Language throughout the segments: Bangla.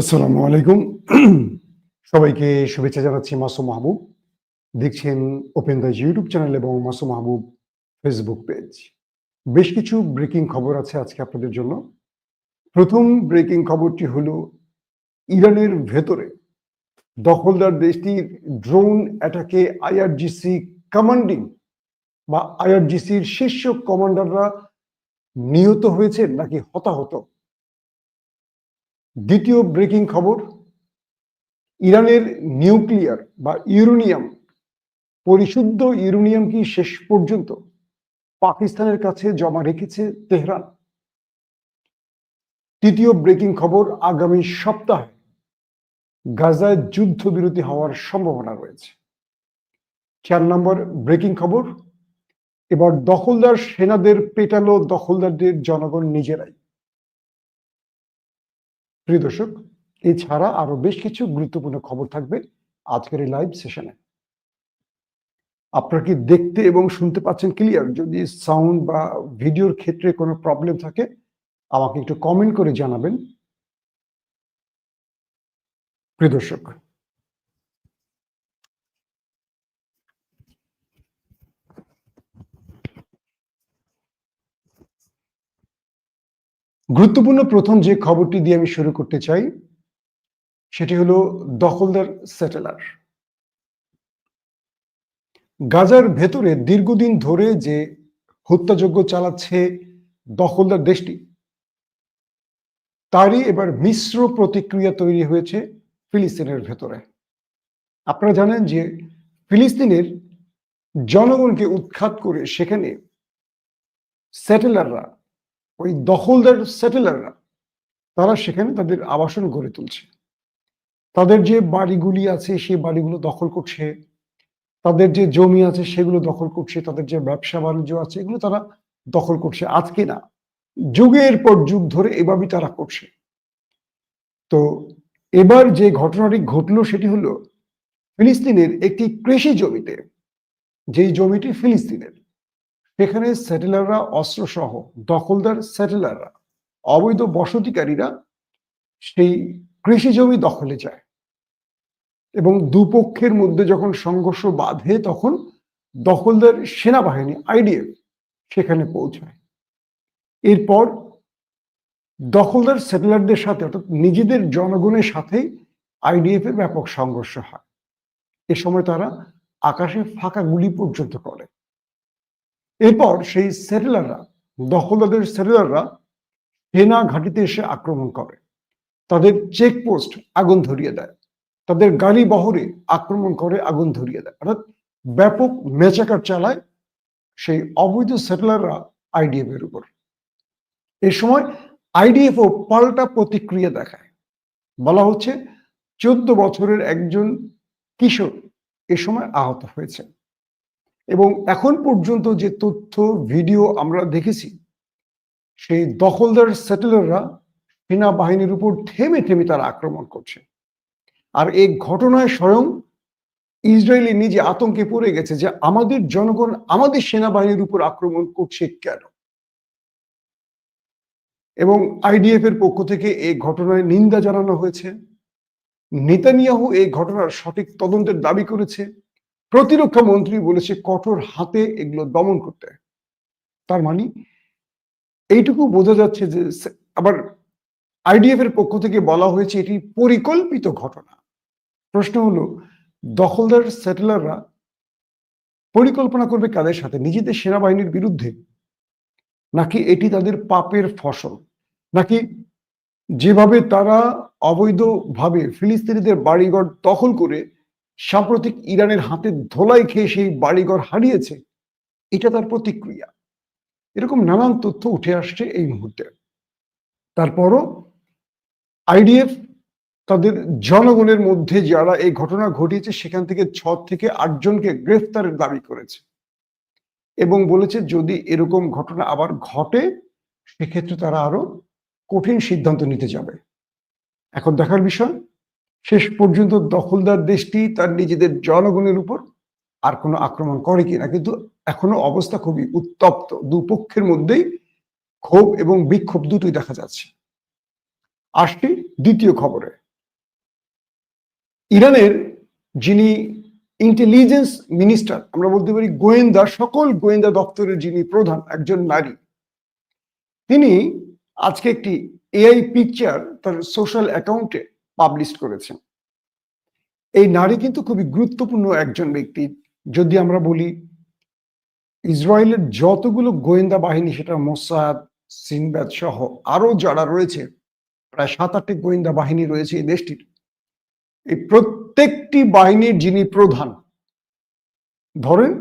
আসসালামু আলাইকুম। সবাইকে শুভেচ্ছা জানাচ্ছি মাসুম মাহবুব। দেখছেন ওপেন দ্য ইউটিউব চ্যানেল এবং মাসুম মাহবুব ফেসবুক পেজ বেশ কিছু ব্রেকিং খবর আছে আজকে আপনাদের জন্য। প্রথম ব্রেকিং খবরটি হলো, ইরানের ভেতরে দখলদার দেশটির ড্রোন অ্যাটাকে আইআরজিসি কমান্ডিং বা আইআরজিসির শীর্ষ কমান্ডাররা নিহত হয়েছে নাকি হতাহত? দ্বিতীয় ব্রেকিং খবর, ইরানের নিউক্লিয়ার বা ইউরেনিয়াম, পরিশুদ্ধ ইউরেনিয়াম কি শেষ পর্যন্ত পাকিস্তানের কাছে জমা রেখেছে তেহরান? তৃতীয় ব্রেকিং খবর, আগামী সপ্তাহে গাজায় যুদ্ধবিরতি হওয়ার সম্ভাবনা রয়েছে। চার নম্বর ব্রেকিং খবর, এবার দখলদার সেনাদের পেটালো দখলদারদের জনগণ নিজেরাই। প্রিয় দর্শক, এছাড়া আরও বেশ কিছু গুরুত্বপূর্ণ খবর থাকবে আজকের এই লাইভ সেশনে আপনারা কি দেখতে এবং শুনতে পাচ্ছেন ক্লিয়ার যদি সাউন্ড বা ভিডিওর ক্ষেত্রে কোনো প্রবলেম থাকে, আমাকে একটু কমেন্ট করে জানাবেন। প্রিয় দর্শক গুরুত্বপূর্ণ প্রথম যে খবরটি দিয়ে আমি শুরু করতে চাই, সেটি হলো দখলদার সেটেলার। গাজার ভেতরে দীর্ঘদিন ধরে যে হত্যাযজ্ঞ চালাচ্ছে দখলদার দেশটি, তারই এবার মিশ্র প্রতিক্রিয়া তৈরি হয়েছে ফিলিস্তিনের ভেতরে। আপনারা জানেন যে ফিলিস্তিনের জনগণকে উৎখাত করে সেখানে সেটেলাররা ওই দখলদার সেটেলাররা তারা সেখানে তাদের আবাসন গড়ে তুলছে। তাদের যে বাড়িগুলি আছে, সেই বাড়িগুলো দখল করছে। তাদের যে জমি আছে, সেগুলো দখল করছে। তাদের যে ব্যবসা বাণিজ্য আছে, এগুলো তারা দখল করছে। আজকে না, যুগের পর যুগ ধরে এভাবেই তারা করছে। তো এবার যে ঘটনাটি ঘটলো, সেটি হলো ফিলিস্তিনের একটি কৃষি জমিতে, যেই জমিটি ফিলিস্তিনের সেখানে সেটেলাররা অস্ত্র সহ দখলদার সেটেলাররা, অবৈধ বসতিকারীরা সেই কৃষি জমি দখলে যায়। এবং দুপক্ষের মধ্যে যখন সংঘর্ষ বাঁধে, তখন দখলদার সেনাবাহিনী, আইডিএফ, সেখানে পৌঁছায়। এরপর দখলদার সেটেলারদের সাথে, অর্থাৎ নিজেদের জনগণের সাথেই আইডিএফ এর ব্যাপক সংঘর্ষ হয়। এ সময় তারা আকাশে ফাঁকা গুলি পর্যন্ত করে। এরপর সেই সেটেলাররা দখলদারদের সেটেলাররা সেনা ঘাঁটিতে এসে আক্রমণ করে। তাদের চেকপোস্ট আগুন ধরিয়ে দেয়। তাদের গাড়ি বহরে আক্রমণ করে আগুন ধরিয়ে দেয়। অর্থাৎ ব্যাপক মেচাকার চালায় সেই অবৈধ সেটেলাররা আইডিএফ এর উপর। এ সময় আইডিএফ ও পাল্টা প্রতিক্রিয়া দেখায়। বলা হচ্ছে, চোদ্দ বছরের একজন কিশোর এ সময় আহত হয়েছে। এবং এখন পর্যন্ত যে তথ্য, ভিডিও আমরা দেখেছি, সেই দখলদার সেটেলাররা সেনাবাহিনীর উপর থেমে থেমে তারা আক্রমণ করছে। আর এই ঘটনায় স্বয়ং ইসরায়েলি নিজে আতঙ্কে পড়ে গেছে যে আমাদের জনগণ আমাদের সেনাবাহিনীর উপর আক্রমণ করছে কেন? এবং আইডিএফ এর পক্ষ থেকে এই ঘটনায় নিন্দা জানানো হয়েছে। নেতানিয়াহু এই ঘটনার সঠিক তদন্তের দাবি করেছে। প্রতিরক্ষা মন্ত্রী বলেছে, কঠোর হাতে এগুলো দমন করতে। তার মানে এইটুকু বোঝা যাচ্ছে যে আবার আইডিএফ এর পক্ষ থেকে বলা হয়েছে, এটি পরিকল্পিত ঘটনা। প্রশ্ন হলো, দখলদার সেটেলাররা পরিকল্পনা করবে কাদের সাথে? নিজেদের সেনাবাহিনীর বিরুদ্ধে? নাকি এটি তাদের পাপের ফসল? নাকি যেভাবে তারা অবৈধভাবে ফিলিস্তিনিদের বাড়িঘর দখল করে সাম্প্রতিক ইরানের হাতে ধোলাই খেয়ে সেই বাড়িঘর হারিয়েছে, এটা তার প্রতিক্রিয়া। এরকম নানান তথ্য উঠে আসছে এই মুহূর্তে। তারপরও আইডিএফ তাদের জনগণের মধ্যে যারা এই ঘটনা ঘটিয়েছে, সেখান থেকে ছ থেকে আটজনকে গ্রেফতারের দাবি করেছে এবং বলেছে যদি এরকম ঘটনা আবার ঘটে, সেক্ষেত্রে তারা আরও কঠিন সিদ্ধান্ত নিতে যাবে। এখন দেখার বিষয় শেষ পর্যন্ত দখলদার দেশটি তার নিজেদের জনগণের উপর আর কোনো আক্রমণ করে কিনা। কিন্তু এখনও অবস্থা খুবই উত্তপ্ত। দুপক্ষের মধ্যেই ক্ষোভ এবং বিক্ষোভ দুটোই দেখা যাচ্ছে। আসছি দ্বিতীয় খবরে। ইরানের যিনি ইন্টেলিজেন্স মিনিস্টার আমরা বলতে পারি গোয়েন্দা, সকল গোয়েন্দা দপ্তরের যিনি প্রধান, একজন নারী, তিনি আজকে একটি এআই পিকচার তার সোশ্যাল অ্যাকাউন্টে পাবলিশ করেছেন। এই নারী কিন্তু খুবই গুরুত্বপূর্ণ একজন ব্যক্তি। যদি আমরা বলি, ইসরায়েলের যতগুলো গোয়েন্দা বাহিনী, সেটা মোসাদ, সিনবাদ সহ আরও যারা রয়েছে, প্রায় সাত আটটি গোয়েন্দা বাহিনী রয়েছে এই দেশটির। এই প্রত্যেকটি বাহিনীর যিনি প্রধান, ধরেন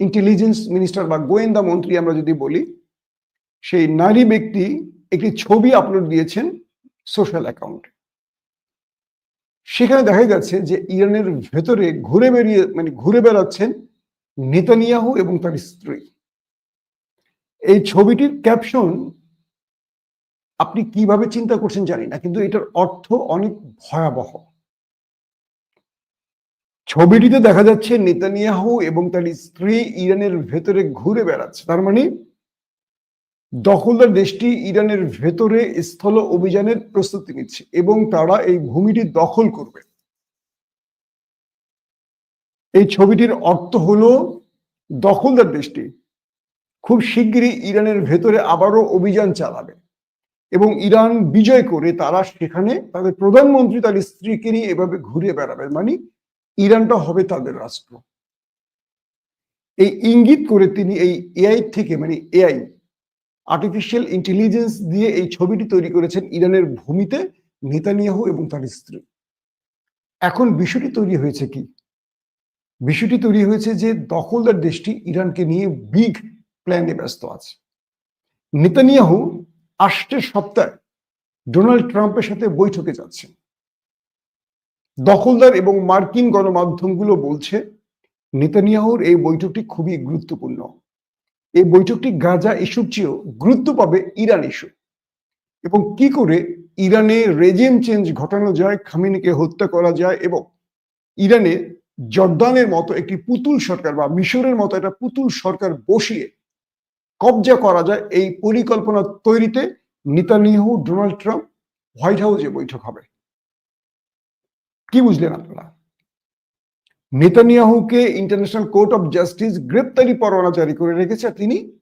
ইন্টেলিজেন্স মিনিস্টার বা গোয়েন্দা মন্ত্রী আমরা যদি বলি, সেই নারী ব্যক্তি একটি ছবি আপলোড দিয়েছেন সোশ্যাল অ্যাকাউন্টে সেখানে দেখা যাচ্ছে যে ইরানের ভেতরে ঘুরে বেরিয়ে মানে ঘুরে বেড়াচ্ছেন নেতানিয়াহু এবং তার স্ত্রী। এই ছবিটির ক্যাপশন আপনি কীভাবে চিন্তা করছেন জানি না, কিন্তু এটার অর্থ অনেক ভয়াবহ। ছবিটিতে দেখা যাচ্ছে নেতানিয়াহু এবং তার স্ত্রী ইরানের ভেতরে ঘুরে বেড়াচ্ছে। তার মানে দখলদার দেশটি ইরানের ভেতরে স্থল অভিযানের প্রস্তুতি নিচ্ছে এবং তারা এই ভূমিটি দখল করবে। এই ছবিটির অর্থ হলো, দখলদার দেশটি খুব শিগগিরই ইরানের ভেতরে আবারও অভিযান চালাবে এবং ইরান বিজয় করে তারা সেখানে তাদের প্রধানমন্ত্রী তার স্ত্রীকে নিয়ে এভাবে ঘুরে বেড়াবে। মানে ইরানটা হবে তাদের রাষ্ট্র। এই ইঙ্গিত করে তিনি এই এআই থেকে মানে এআই আর্টিফিশিয়াল ইন্টেলিজেন্স দিয়ে এই ছবিটি তৈরি করেছেন ইরানের ভূমিতে নেতানিয়াহু এবং তার স্ত্রী। এখন বিষয়টি তৈরি হয়েছে কি? বিষয়টি তৈরি হয়েছে যে দখলদার দেশটি ইরানকে নিয়ে বিগ প্ল্যানে ব্যস্ত আছে। নেতানিয়াহু আষ্টের সপ্তাহে ডোনাল্ড ট্রাম্পের সাথে বৈঠকে যাচ্ছেন। দখলদার এবং মার্কিন গণমাধ্যমগুলো বলছে, নেতানিয়াহুর এই বৈঠকটি খুবই গুরুত্বপূর্ণ। এই বৈঠকটি গাজা ইস্যুর চেয়েও গুরুত্ব পাবে ইরান ইস্যু। এবং কি করে ইরানে রেজিম চেঞ্জ ঘটানো যায়, খামিনিকে হত্যা করা যায় এবং ইরানে জর্দানের মতো একটি পুতুল সরকার বা মিশরের মতো একটা পুতুল সরকার বসিয়ে কবজা করা যায় এই পরিকল্পনা তৈরিতে নিতানিয়াহু, ডোনাল্ড ট্রাম্প হোয়াইট হাউসে বৈঠক হবে। কি বুঝলেন আপনারা? নেতানিয়াহুকে ইন্টারন্যাশনাল কোর্ট অফ জাস্টিস গ্রেপ্তারি পরোয়ানা জারি করে রেখেছে। তিনি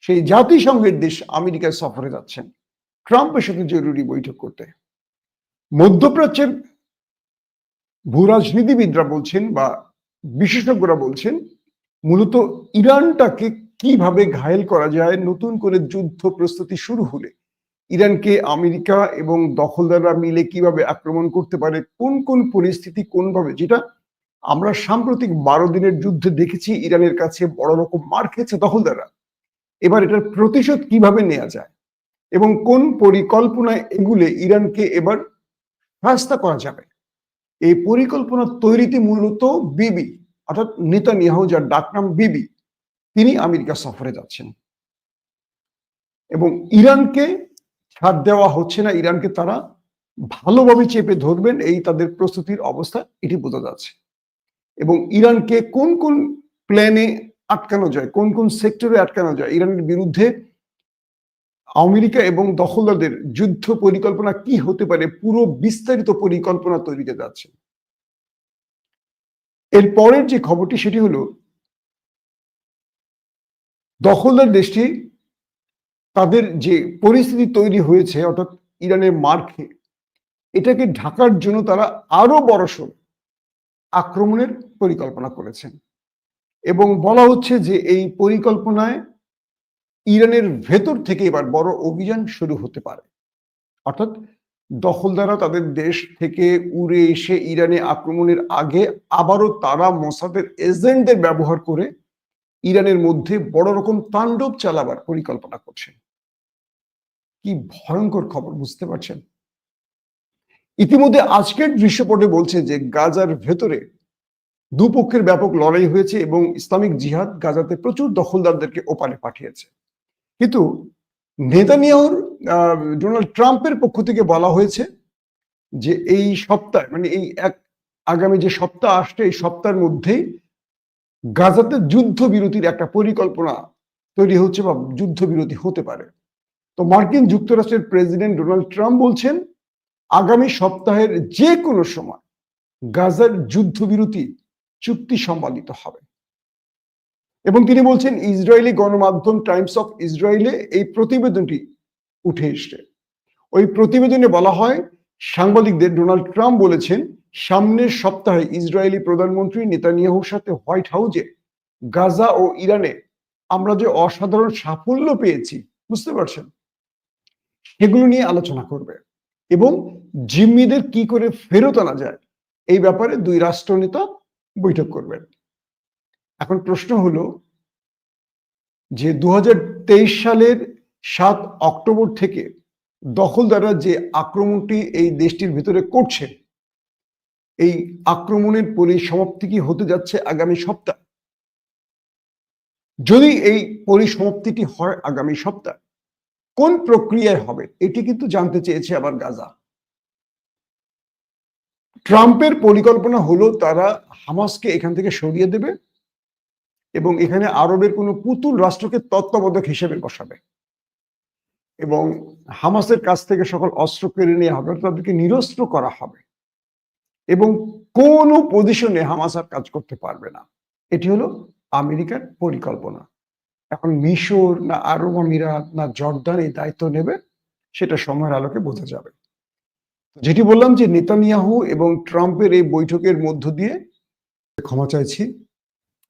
সেই জাতিসংঘের দেশ আমেরিকায় সফরে যাচ্ছেন। ট্রাম্পের সাথে জরুরি বৈঠক করতে। মধ্যপ্রাচ্যের ভূরাজনীতিবিদরা বলছেন বা বিশেষজ্ঞরা বলছেন, মূলত ইরানটাকে কীভাবে ঘায়েল করা যায়, নতুন করে যুদ্ধ প্রস্তুতি শুরু হলে ইরানকে আমেরিকা এবং দখলদাররা মিলে কীভাবে আক্রমণ করতে পারে, কোন কোন পরিস্থিতি কোনভাবে, যেটা আমরা সাম্প্রতিক বারো দিনের যুদ্ধে দেখেছি ইরানের কাছে বড় রকম মার খেয়েছে দখলদাররা। এবার এটার প্রতিশোধ কীভাবে নেওয়া যায় এবং কোন পরিকল্পনায় এগুলে ইরানকে এবার রাস্তা করা যাবে? এই পরিকল্পনা তৈরিতে মূলত বিবি, অর্থাৎ নেতানিয়াহু, যার ডাকনাম বিবি, তিনি আমেরিকা সফরে যাচ্ছেন। এবং ইরানকে ছাড় দেওয়া হচ্ছে না ইরানকে, তারা ভালোভাবে চেপে ধরবেন এই তাদের প্রস্তুতির অবস্থা, এটি বোঝা যাচ্ছে। এবং ইরানকে কোন কোন প্ল্যানে আটকানো যায়, কোন কোন সেক্টরে আটকানো যায়, ইরানের বিরুদ্ধে আমেরিকা এবং দখলদারদের যুদ্ধ পরিকল্পনা কি হতে পারে, পুরো বিস্তারিত পরিকল্পনা তৈরিতে যাচ্ছে। এর পরের যে খবরটি, সেটি হলো দখলদার দেশটি তাদের যে পরিস্থিতি তৈরি হয়েছে, অর্থাৎ ইরানের মার্কে এটাকে ঢাকার জন্য তারা আরও বড়সড় আক্রমণের পরিকল্পনা করেছেন। এবং বলা হচ্ছে যে এই পরিকল্পনায় ইরানের ভেতর থেকে এবার বড় অভিযান শুরু হতে পারে। অর্থাৎ দখলদারা তাদের দেশ থেকে উড়ে এসে ইরানে আক্রমণের আগে আবারও তারা মোসাদের এজেন্টদের ব্যবহার করে ইরানের মধ্যে বড় রকম তাণ্ডব চালাবার পরিকল্পনা করছেন। কি ভয়ঙ্কর খবর, বুঝতে পারছেন? ইতিমধ্যে আজকের দৃশ্যপটে বলছে যে, গাজার ভেতরে দুপক্ষের ব্যাপক লড়াই হয়েছে এবং ইসলামিক জিহাদ গাজাতে প্রচুর দখলদারদেরকে ওপারে পাঠিয়েছে। কিন্তু নেতানিয়াহুর ডোনাল্ড ট্রাম্পের পক্ষ থেকে বলা হয়েছে যে, এই সপ্তাহে মানে এই এক আগামী যে সপ্তাহ আসছে, এই সপ্তাহের মধ্যেই গাজাতে যুদ্ধবিরতির একটা পরিকল্পনা তৈরি হচ্ছে বা যুদ্ধবিরতি হতে পারে। তো মার্কিন যুক্তরাষ্ট্রের প্রেসিডেন্ট ডোনাল্ড ট্রাম্প বলছেন, আগামী সপ্তাহের যে কোনো সময় গাজার যুদ্ধবিরতি চুক্তি সম্পাদিত হবে। এবং তিনি বলছেন, ইসরায়েলি গণমাধ্যম টাইমস অফ ইসরায়েলে এই প্রতিবেদনটি উঠে এসছে। ওই প্রতিবেদনে বলা হয়, সাংবাদিকদের ডোনাল্ড ট্রাম্প বলেছেন সামনের সপ্তাহে ইসরায়েলি প্রধানমন্ত্রী নেতানিয়াহুর সাথে হোয়াইট হাউসে, গাজা ও ইরানে আমরা যে অসাধারণ সাফল্য পেয়েছি, বুঝতে পারছেন? সেগুলো নিয়ে আলোচনা করবে। এবং জিম্মিদের কি করে ফেরত আনা যায়, এই ব্যাপারে দুই রাষ্ট্রনেতা বৈঠক করবেন। এখন প্রশ্ন হলো যে দু হাজার তেইশ সালের সাত অক্টোবর থেকে দখলদাররা যে আক্রমণটি এই দেশটির ভিতরে করছে এই আক্রমণের পরিসমাপ্তি কি হতে যাচ্ছে আগামী সপ্তাহ? যদি এই পরিসমাপ্তিটি হয় আগামী সপ্তাহ, কোন প্রক্রিয়ায় হবে? এটি কিন্তু জানতে চেয়েছে আবার গাজা। ট্রাম্পের পরিকল্পনা হলো তারা হামাসকে এখান থেকে সরিয়ে দেবে এবং এখানে আরবের কোনো পুতুল রাষ্ট্রকে তত্ত্বাবধায়ক হিসেবে বসাবে এবং হামাসের কাছ থেকে সকল অস্ত্র কেড়ে নেওয়া হবে তাদেরকে নিরস্ত্র করা হবে। এবং কোনো পজিশনে হামাস আর কাজ করতে পারবে না। এটি হলো আমেরিকার পরিকল্পনা। এখন মিশর না আরব আমিরাত না জর্দান এই দায়িত্ব নেবে, সেটা সময়ের আলোকে বোঝা যাবে। যেটি বললাম যে নেতানিয়াহু এবং ট্রাম্পের এই বৈঠকের মধ্য দিয়ে ক্ষমা চাইছি।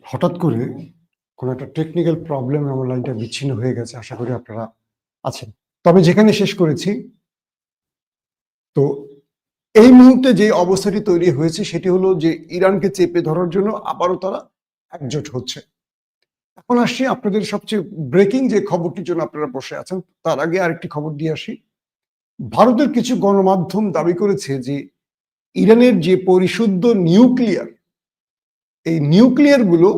হঠাৎ করে কোনো একটা টেকনিক্যাল প্রবলেম আমার লাইনটা বিচ্ছিন্ন হয়ে গেছে, আশা করি আপনারা আছেন। তবে যেখানে শেষ করেছি, তো এই মুহূর্তে যে অবস্থাটি তৈরি হয়েছে, সেটি হলো যে ইরানকে চেপে ধরার জন্য আবারও তারা একজোট হচ্ছে। এখন আসছি আপনাদের সবচেয়ে ব্রেকিং যে খবরটির জন্য আপনারা বসে আছেন, তার আগে আরেকটি খবর দিয়ে আসি। ভারতের কিছু গণমাধ্যম দাবি করেছে যে ইরানের যে পরিশুদ্ধ নিউক্লিয়ার, এই নিউক্লিয়ারগুলো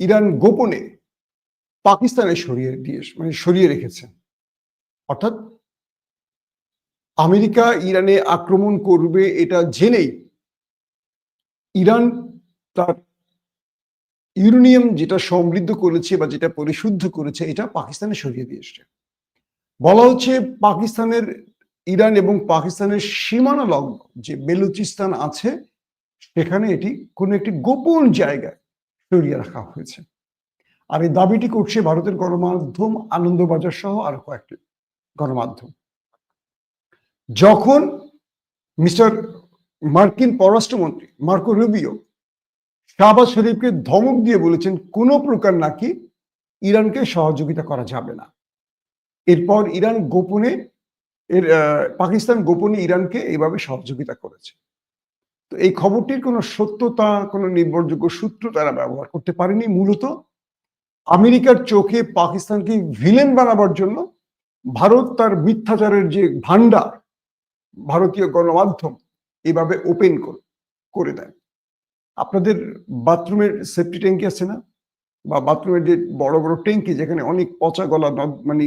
ইরান গোপনে পাকিস্তানে সরিয়ে দিয়ে মানে সরিয়ে রেখেছে। অর্থাৎ আমেরিকা ইরানে আক্রমণ করবে এটা জেনেই ইরান তার ইউরেনিয়াম যেটা সমৃদ্ধ করেছে বা যেটা পরিশুদ্ধ করেছে, এটা পাকিস্তানে সরিয়ে দিয়ে এসছে। বলা হচ্ছে পাকিস্তানের ইরান এবং পাকিস্তানের সীমানা লগ্ন যে বেলুচিস্তান আছে, সেখানে এটি কোনো একটি গোপন জায়গায় সরিয়ে রাখা হয়েছে। আর এই দাবিটি করছে ভারতের গণমাধ্যম আনন্দবাজার সহ আরও কয়েকটি গণমাধ্যম। যখন মিস্টার মার্কিন পররাষ্ট্রমন্ত্রী মার্কো রুবিও শাহবাজ শরীফকে ধমক দিয়ে বলেছেন, কোনো প্রকার নাকি ইরানকে সহযোগিতা করা যাবে না। এরপর ইরান গোপনে, এর পাকিস্তান গোপনে ইরানকে এইভাবে সহযোগিতা করেছে। তো এই খবরটির কোনো সত্যতা, কোনো নির্ভরযোগ্য সূত্র তারা ব্যবহার করতে পারেনি। মূলত আমেরিকার চোখে পাকিস্তানকে ভিলেন বানাবার জন্য ভারত তার মিথ্যাচারের যে ভান্ডার ভারতীয় গণমাধ্যম এভাবে ওপেন করে দেয়। আপনাদের বাথরুমের সেফটি ট্যাঙ্কি আছে না? বা বাথরুমের যে বড় বড় ট্যাঙ্কি যেখানে অনেক পচা গলা মানে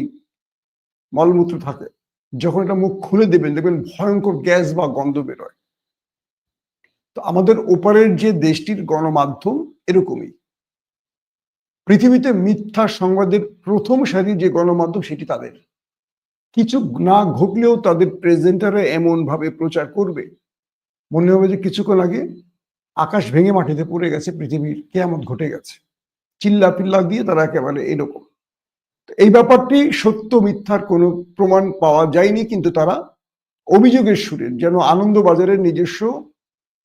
মলমূত্র থাকে, যখন এটা মুখ খুলে দেবেন, দেখবেন ভয়ঙ্কর গ্যাস বা গন্ধ বেরোয়। তো আমাদের ওপারের যে দেশটির গণমাধ্যম, এরকমই। পৃথিবীতে মিথ্যা সংবাদের প্রথম সারি যে গণমাধ্যম, সেটি তাদের। কিছু না ঘটলেও তাদের প্রেজেন্টারে এমন ভাবে প্রচার করবে। মনে হবে যে কিছুক্ষণ আগে আকাশ ভেঙে মাটিতে পড়ে গেছে, পৃথিবীর কেয়ামত ঘটে গেছে। চিল্লা পিল্লা দিয়ে তারা একেবারে এরকম। এই ব্যাপারটি সত্য, মিথ্যার কোনো প্রমাণ পাওয়া যায়নি, কিন্তু তারা অভিযোগের সুরে, যেন আনন্দবাজারের নিজস্ব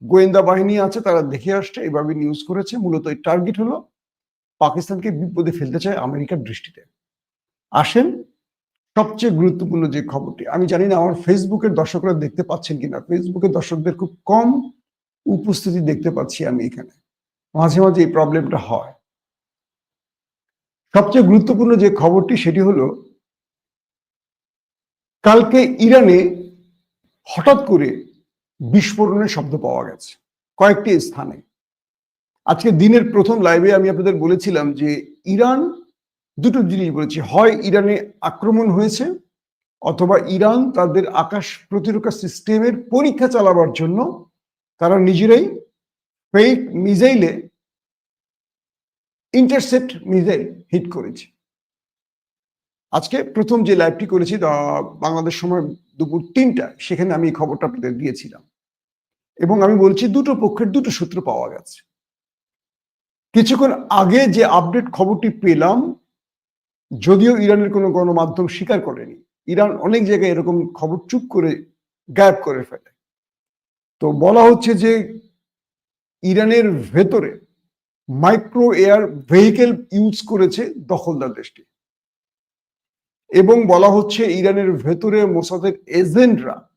গোয়েন্দা বাহিনী আছে, তারা দেখে আসছে এইভাবে নিউজ করেছে। মূলত এই টার্গেট হলো, পাকিস্তানকে বিপদে ফেলতে চায় আমেরিকার দৃষ্টিতে। আসেন সবচেয়ে গুরুত্বপূর্ণ যে খবরটি, আমি জানি না আমার ফেসবুকের দর্শকরা দেখতে পাচ্ছেন কিনা। ফেসবুকের দর্শকদের খুব কম উপস্থিতি দেখতে পাচ্ছি আমি এখানে। মাঝে মাঝে এই প্রবলেমটা হয়। সবচেয়ে গুরুত্বপূর্ণ যে খবরটি সেটি হলো, কালকে ইরানে হঠাৎ করে বিস্ফোরণের শব্দ পাওয়া গেছে কয়েকটি স্থানে। আজকে দিনের প্রথম লাইভে আমি আপনাদের বলেছিলাম যে ইরান দুটো জিনিস বলেছি। হয় ইরানে আক্রমণ হয়েছে, অথবা ইরান তাদের আকাশ প্রতিরক্ষা সিস্টেমের পরীক্ষা চালাবার জন্য তারা নিজেরাই ফেক মিজাইলে ইন্টারসেপ্ট মিসাইল হিট করেছে। আজকে প্রথম যে লাইভটি করেছি বাংলাদেশ সময় দুপুর তিনটা, সেখানে আমি খবরটা আপনাদের দিয়েছিলাম। এবং আমি বলছি দুটো পক্ষের দুটো সূত্র পাওয়া গেছে। কিছুক্ষণ আগে যে আপডেট খবরটি পেলাম যদিও ইরানের কোনো গণমাধ্যম স্বীকার করেনি। ইরান অনেক জায়গায় এরকম খবর চুপ করে, গায়েব করে ফেলে। তো বলা হচ্ছে যে, ইরানের ভেতরে মাইক্রো এয়ার ভেহিকেল ইউজ করেছে দখলদার দেশটি। এবং বলা হচ্ছে ইরানের ভেতরে মোসাদের এজেন্টরা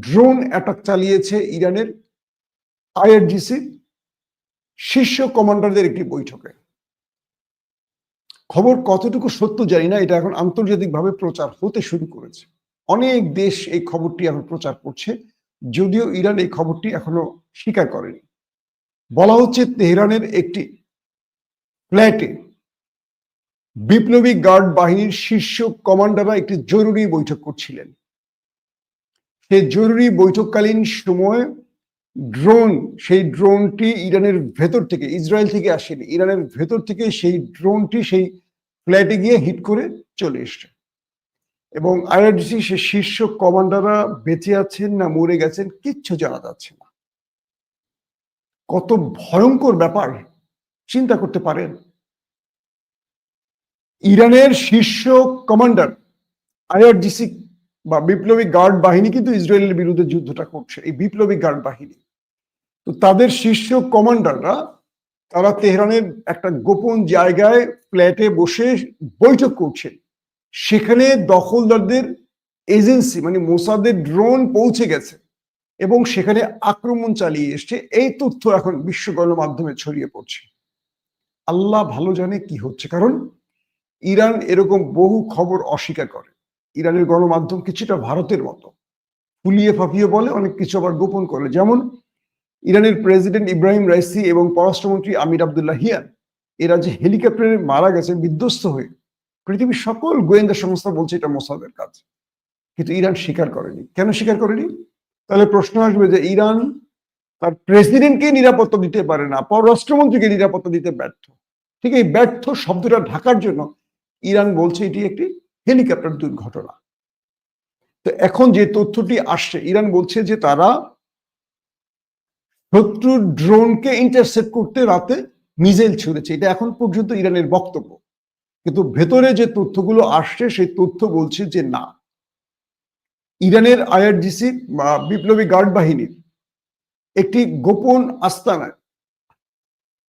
ড্রোন অ্যাটাক চালিয়েছে ইরানের আইআরজিসি শীর্ষ কমান্ডারদের একটি বৈঠকে। খবর কতটুকু সত্য জানি না, এটা এখন আন্তর্জাতিকভাবে প্রচার হতে শুরু করেছে। অনেক দেশ এই খবরটি এখন প্রচার করছে, যদিও ইরান এই খবরটি এখনও স্বীকার করেনি। বলা হচ্ছে তেহরানের একটি ফ্ল্যাটে বিপ্লবী গার্ড বাহিনীর শীর্ষ কমান্ডাররা একটি জরুরি বৈঠক করছিলেন। সেই জরুরি বৈঠককালীন সময় ড্রোন সেই ড্রোনটি ইরানের ভেতর থেকে, ইসরায়েল থেকে আসেনি, ইরানের ভেতর থেকে সেই ড্রোনটি সেই ফ্ল্যাটে গিয়ে হিট করে চলে এসছে। এবং আইআরডিসি সে শীর্ষ কমান্ডাররা বেঁচে আছেন না মরে গেছেন, কিচ্ছু জানা যাচ্ছে না। কত ভয়ঙ্কর ব্যাপার, চিন্তা করতে পারেন। ইরানের শীর্ষ কমান্ডার আইআরজিসি বা বিপ্লবী গার্ড বাহিনী কিন্তু ইসরায়েলের বিরুদ্ধে যুদ্ধটা করছে, এই বিপ্লবী গার্ড বাহিনী। তো তাদের শীর্ষ কমান্ডাররা, তারা তেহরানের একটা গোপন জায়গায় ফ্ল্যাটে বসে বৈঠক করছেন সেখানে দখলদারদের এজেন্সি মানে মোসাদের ড্রোন পৌঁছে গেছে এবং সেখানে আক্রমণ চালিয়ে এসছে। এই তথ্য এখন বিশ্ব গণমাধ্যমে ছড়িয়ে পড়ছে। আল্লাহ ভালো জানে কি হচ্ছে, কারণ ইরান এরকম বহু খবর অস্বীকার করে। ইরানের গণমাধ্যম কিছুটা ভারতের মতো। ফুলিয়ে ফাঁপিয়ে বলে, অনেক কিছু আবার গোপন করে। যেমন, ইরানের প্রেসিডেন্ট ইব্রাহিম রাইসি এবং পররাষ্ট্রমন্ত্রী আমির আবদুল্লাহ হিয়ান এরা যে হেলিকপ্টারে মারা গেছে বিধ্বস্ত হয়ে। পৃথিবীর সকল গোয়েন্দা সংস্থা বলছে এটা মোসাদের কাজ। কিন্তু ইরান স্বীকার করেনি। কেন স্বীকার করেনি? তাহলে প্রশ্ন আসবে যে ইরান তার প্রেসিডেন্টকে নিরাপত্তা দিতে পারে না, পররাষ্ট্রমন্ত্রীকে নিরাপত্তা দিতে ব্যর্থ। ঠিক এই ব্যর্থ শব্দটা ঢাকার জন্য ইরান বলছে এটি একটি হেলিকপ্টার দুর্ঘটনা। তো এখন যে তথ্যটি আসছে, ইরান বলছে যে তারা শত্রুর ড্রোনকে ইন্টারসেপ্ট করতে রাতে মিসাইল ছুড়েছে। এটা এখন পর্যন্ত ইরানের বক্তব্য। কিন্তু ভেতরে যে তথ্যগুলো আসছে, সেই তথ্য বলছে যে না। ইরানের আইআরজিসি বা বিপ্লবী গার্ড বাহিনীর একটি গোপন আস্তানায়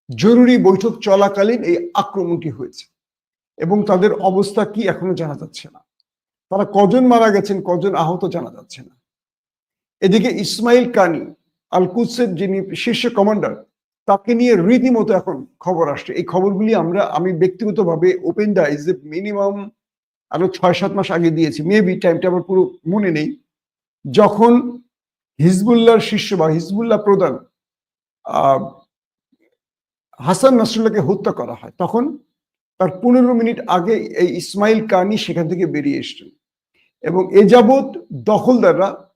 জরুরি বৈঠক চলাকালীন এই আক্রমণটি হয়েছে। এবং তাদের অবস্থা কি এখনও জানা যাচ্ছে না। তারা কজন মারা গেছেন, কজন আহত জানা যাচ্ছে না। এদিকে ইসমাইল কানি আল কুৎসের যিনি শীর্ষ কমান্ডার, তাকে নিয়ে রীতিমতো এখন খবর আসছে। এই খবরগুলি আমরা, আমি ব্যক্তিগতভাবে ওপেন দাইজ মিনিমাম আরও ছয় সাত মাস আগে দিয়েছি। মেবি টাইমটা আমার পুরো মনে নেই। যখন হিজবুল্লাহর শীর্ষ বা হিজবুল্লাহ প্রধান হাসান নাসরুল্লাহকে হত্যা করা হয়, তখন তার পনেরো মিনিট আগে এই ইসমাইল কানি সেখান থেকে বেরিয়ে এসছেন। এবং এ যাবৎ দখলদাররা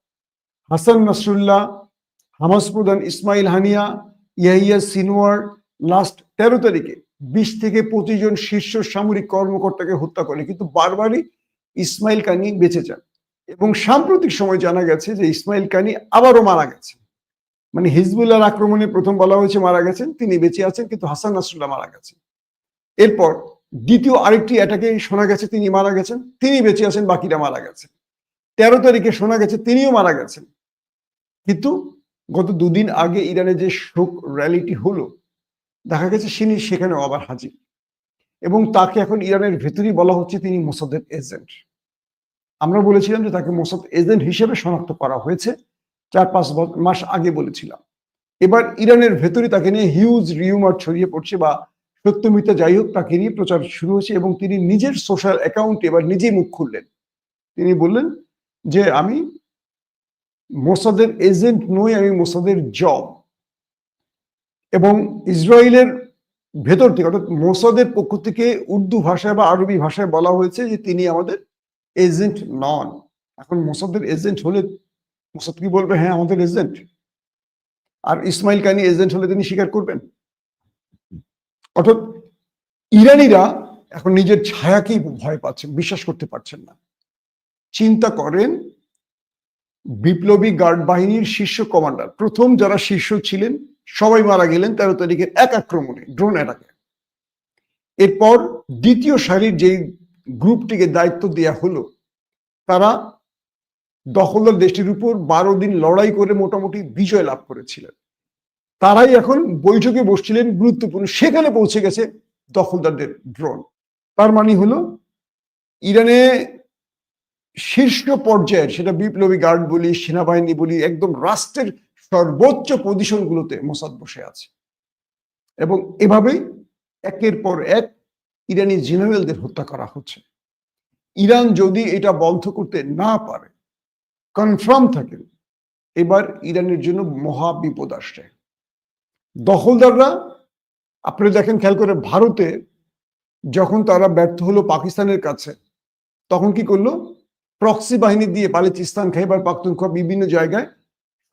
হাসান নাসরুল্লাহ, হামাস প্রধান Ismail Haniyeh, Yahya Sinwar last তেরো তারিখে বিশ থেকে পঁচিশ জন শীর্ষ সামরিক কর্মকর্তাকে হত্যা করে। কিন্তু বারবারই ইসমাইল কানি বেঁচে যান। এবং সাম্প্রতিক সময় জানা গেছে যে ইসমাইল কানি আবারও মারা গেছে। মানে হিজবুল্লাহর আক্রমণে প্রথম বলা হয়েছে মারা গেছেন, তিনি বেঁচে আছেন, কিন্তু হাসান নাসরুল্লাহ মারা গেছেন। এরপর দ্বিতীয় আরেকটি অ্যাটাকে শোনা গেছে, তিনি মারা গেছেন। তিনি বেঁচে আছেন, বাকিরা মারা গেছে তেরো তারিখে শোনা গেছে, তিনিও মারা গেছেন। কিন্তু গত দুদিন আগে ইরানে যে শোক র্যালিটি হলো, দেখা গেছে তিনি সেখানে আবার হাজির। এবং তাকে এখন ইরানের ভেতরেই বলা হচ্ছে তিনি মোসাদের এজেন্ট। আমরা বলেছিলাম যে তাকে মোসাদ এজেন্ট হিসেবে শনাক্ত করা হয়েছে, চার পাঁচ মাস আগে বলেছিলাম। এবার ইরানের ভেতরে তাকে নিয়ে হিউজ রিউমার ছড়িয়ে পড়ছে বা সত্য মিথ্যা যাই হোক তাকে নিয়ে প্রচার শুরু হয়েছে এবং তিনি নিজের সোশ্যাল অ্যাকাউন্টে এবার নিজেই মুখ খুললেন। তিনি বললেন যে, আমি মোসাদের এজেন্ট নই, আমি মোসাদের জব এবং ইসরায়েলের ভেতর থেকে, অর্থাৎ মোসাদের পক্ষ থেকে উর্দু ভাষায় বা আরবি ভাষায় বলা হয়েছে যে, তিনি আমাদের এজেন্ট নন। এখন মোসাদের এজেন্ট হলে মোসাদ কি বলবে? হ্যাঁ আমাদের এজেন্ট আর ইসমাইল কানি এজেন্ট হলে তিনি স্বীকার করবেন? অর্থাৎ ইরানিরা এখন নিজের ছায়াকেই ভয় পাচ্ছেন বিশ্বাস করতে পারছেন না। চিন্তা করেন, বিপ্লবী গার্ড বাহিনীর শীর্ষ কমান্ডার, প্রথম যারা শীর্ষ ছিলেন, সবাই মারা গেলেন তেরো তারিখের এক আক্রমণে, ড্রোন অ্যাটাকে। এরপর দ্বিতীয় সারির যে গ্রুপটিকে দায়িত্ব দেওয়া হলো, তারা দখলদার দেশটির উপর বারো দিন লড়াই করে মোটামুটি বিজয় লাভ করেছিলেন। তারাই এখন বৈঠকে বসছিলেন গুরুত্বপূর্ণ। সেখানে পৌঁছে গেছে দখলদারদের ড্রোন তার মানে হলো, ইরানে শীর্ষ পর্যায়ের, সেটা বিপ্লবী গার্ড বলি, সেনাবাহিনী বলি, একদম রাষ্ট্রের সর্বোচ্চ পজিশনগুলোতে মোসাদ বসে আছে। এবং এভাবেই একের পর এক ইরানি জেনারেলদের হত্যা করা হচ্ছে। ইরান যদি এটা বন্ধ করতে না পারে কনফার্ম থাকে এবার ইরানের জন্য মহা বিপদ আসছে। দখলদাররা, আপনি দেখেন খেয়াল করে ভারতে যখন তারা ব্যর্থ হলো পাকিস্তানের কাছে, তখন কি করল? প্রক্সি বাহিনী দিয়ে বালিচিস্তান, খাইবার পাখতুনখোয়া বিভিন্ন জায়গায়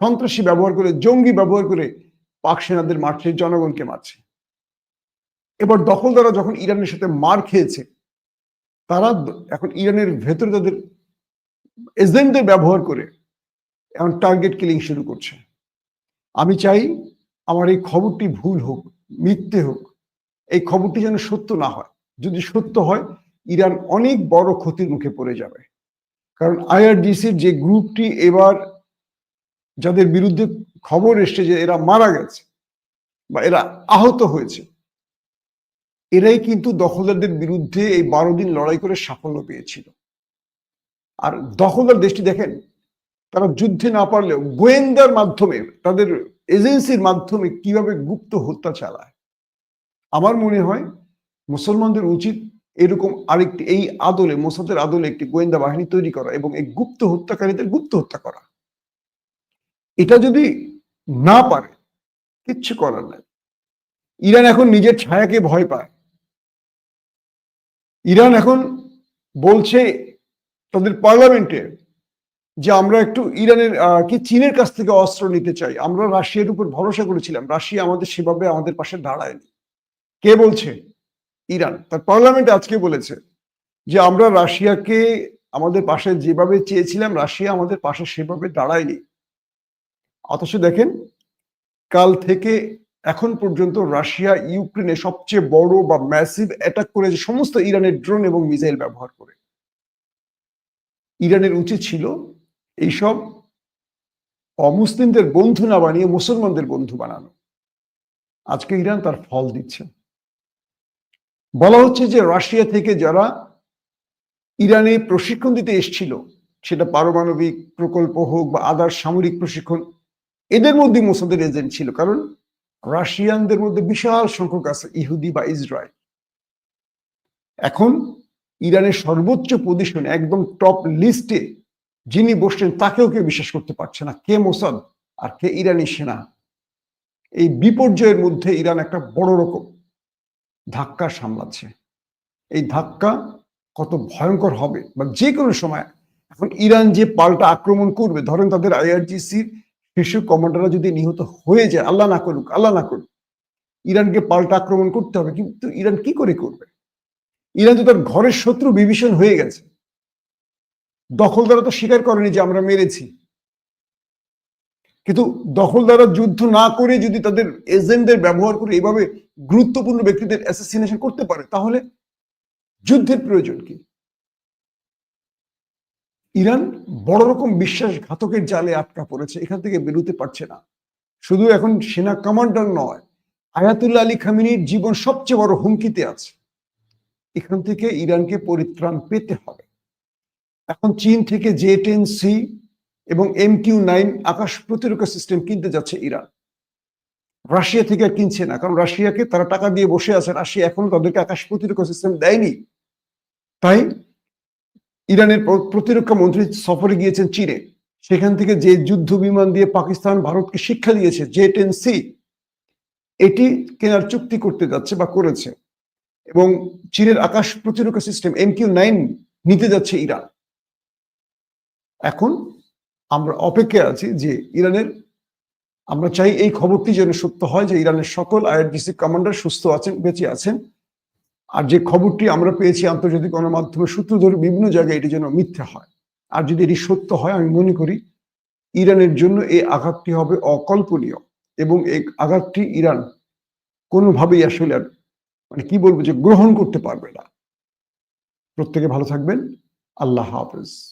সন্ত্রাসী ব্যবহার করে, জঙ্গি ব্যবহার করে পাক সেনাদের মারছে, জনগণকে মারছে। এবার দখলদাররা যখন ইরানের সাথে মার খেয়েছে, তারা এখন ইরানের ভেতরে তাদের এজেন্টদের ব্যবহার করে এখন টার্গেট কিলিং শুরু করছে। আমি চাই আমার এই খবরটি ভুল হোক, মিথ্যে হোক, এই খবরটি যেন সত্য না হয়। যদি সত্য হয়, ইরান অনেক বড় ক্ষতির মুখে পড়ে যাবে। কারণ আইআরডিসির যে গ্রুপটি এবার যাদের বিরুদ্ধে খবর এসছে যে এরা মারা গেছে বা এরা আহত হয়েছে, এরাই কিন্তু দখলদারদের বিরুদ্ধে এই বারো দিন লড়াই করে সাফল্য পেয়েছিল। আর দখলদার দেশটি দেখেন তারা যুদ্ধে না পারলেও গোয়েন্দার মাধ্যমে, তাদের এজেন্সির মাধ্যমে কীভাবে গুপ্ত হত্যা চালায়? আমার মনে হয় মুসলমানদের উচিত এরকম আরেকটি, এই আদলে, মোসাদের আদলে একটি গোয়েন্দা বাহিনী তৈরি করা এবং এই গুপ্ত হত্যাকারীদের গুপ্ত হত্যা করা। এটা যদি না পারে, কিচ্ছু করার নাই। ইরান এখন নিজের ছায়াকে ভয় পায়। ইরান এখন বলছে, তাদের পার্লামেন্টে যে আমরা একটু ইরানের কি চীনের কাছ থেকে অস্ত্র নিতে চাই। আমরা রাশিয়ার উপর ভরসা করেছিলাম। রাশিয়া আমাদের সেভাবে আমাদের পাশে দাঁড়ায়নি। কে বলছে? ইরান। তার পার্লামেন্ট আজকে বলেছে যে আমরা রাশিয়াকে আমাদের পাশে যেভাবে চেয়েছিলাম, রাশিয়া আমাদের পাশে সেভাবে দাঁড়ায়নি। অথচ দেখেন, কাল থেকে এখন পর্যন্ত রাশিয়া ইউক্রেনে সবচেয়ে বড় বা ম্যাসিভ অ্যাটাক করেছে সমস্ত ইরানের ড্রোন এবং মিসাইল ব্যবহার করে। ইরানের উচিত ছিল এইসব অমুসলিমদের বন্ধু না বানিয়ে মুসলমানদের বন্ধু বানানো। আজকে ইরান তার ফল দিচ্ছে। বলা হচ্ছে যে রাশিয়া থেকে যারা ইরানে প্রশিক্ষণ দিতে এসছিল, সেটা পারমাণবিক প্রকল্প হোক বা আদার সামরিক প্রশিক্ষণ, এদের মধ্যে মোসাদের এজেন্ট ছিল। কারণ রাশিয়ানদের মধ্যে বিশাল সংখ্যক আছে, ইহুদি বা ইসরায়েল। এখন ইরানের সর্বোচ্চ পজিশন একদম টপ লিস্টে যিনি বসছেন তাকেও কেউ বিশ্বাস করতে পারছে না, কে মোসাদ আর কে ইরানি সেনা। এই বিপর্যয়ের মধ্যে ইরান একটা বড় রকম ধাক্কা সামলাচ্ছে। এই ধাক্কা কত ভয়ঙ্কর হবে বা যে কোনো সময় এখন ইরান যে পাল্টা আক্রমণ করবে, ধরেন তাদের আইআরজিসির শীর্ষ কমান্ডাররা যদি নিহত হয়ে যায়, আল্লাহ না করুক, আল্লাহ না করুক, ইরানকে পাল্টা আক্রমণ করতে হবে, কিন্তু ইরান কি করে করবে? ইরান তো তার ঘরের শত্রু বিভীষণ হয়ে গেছে। দখলদারা তো স্বীকার করেনি যে আমরা মেরেছি। কিন্তু দখলদারা যুদ্ধ না করে যদি তাদের এজেন্টদের ব্যবহার করে এভাবে গুরুত্বপূর্ণ ব্যক্তিদের অ্যাসাসিনেশন করতে পারে, তাহলে যুদ্ধের প্রয়োজন কি? ইরান বড় রকম বিশ্বাসঘাতকের জালে আটকা পড়েছে, এখান থেকে বেরোতে পারছে না। শুধু এখন সেনা কমান্ডার নয়, আয়াতুল্লাহ আলী খামিনীর জীবন সবচেয়ে বড় হুমকিতে আছে। এখান থেকে ইরানকে পরিত্রাণ পেতে হবে। এখন চীন থেকে জে টেন সি এবং এম কিউ নাইন আকাশ প্রতিরক্ষা সিস্টেম কিনতে যাচ্ছে ইরান। রাশিয়া থেকে কিনছে না, কারণ রাশিয়াকে তারা টাকা দিয়ে বসে আছে, রাশিয়া এখন তাদেরকে আকাশ প্রতিরক্ষা সিস্টেম দেয়নি। তাই ইরানের প্রতিরক্ষা মন্ত্রী সফরে গিয়েছেন চীনে। সেখান থেকে যে যুদ্ধ বিমান দিয়ে পাকিস্তান ভারতকে শিক্ষা দিয়েছে জে টেন সি, এটি কেনার চুক্তি করতে যাচ্ছে বা করেছে। এবং চীনের আকাশ প্রতিরক্ষা সিস্টেম এম কিউ নাইন নিতে যাচ্ছে ইরান। এখন আমরা অপেক্ষায় আছি যে ইরানের, আমরা চাই এই খবরটি যেন সত্য হয় যে ইরানের সকল আইআরডিসি কমান্ডার সুস্থ আছেন, বেঁচে আছেন। আর যে খবরটি আমরা পেয়েছি আন্তর্জাতিক গণমাধ্যমের সূত্র ধরে বিভিন্ন জায়গায় এটি যেন মিথ্যা হয়। আর যদি এটি সত্য হয়, আমি মনে করি ইরানের জন্য এই আঘাতটি হবে অকল্পনীয় এবং এই আঘাতটি ইরান কোনোভাবেই আসলে আর মানে কি বলব যে গ্রহণ করতে পারবে না। প্রত্যেকে ভালো থাকবেন। আল্লাহ হাফেজ।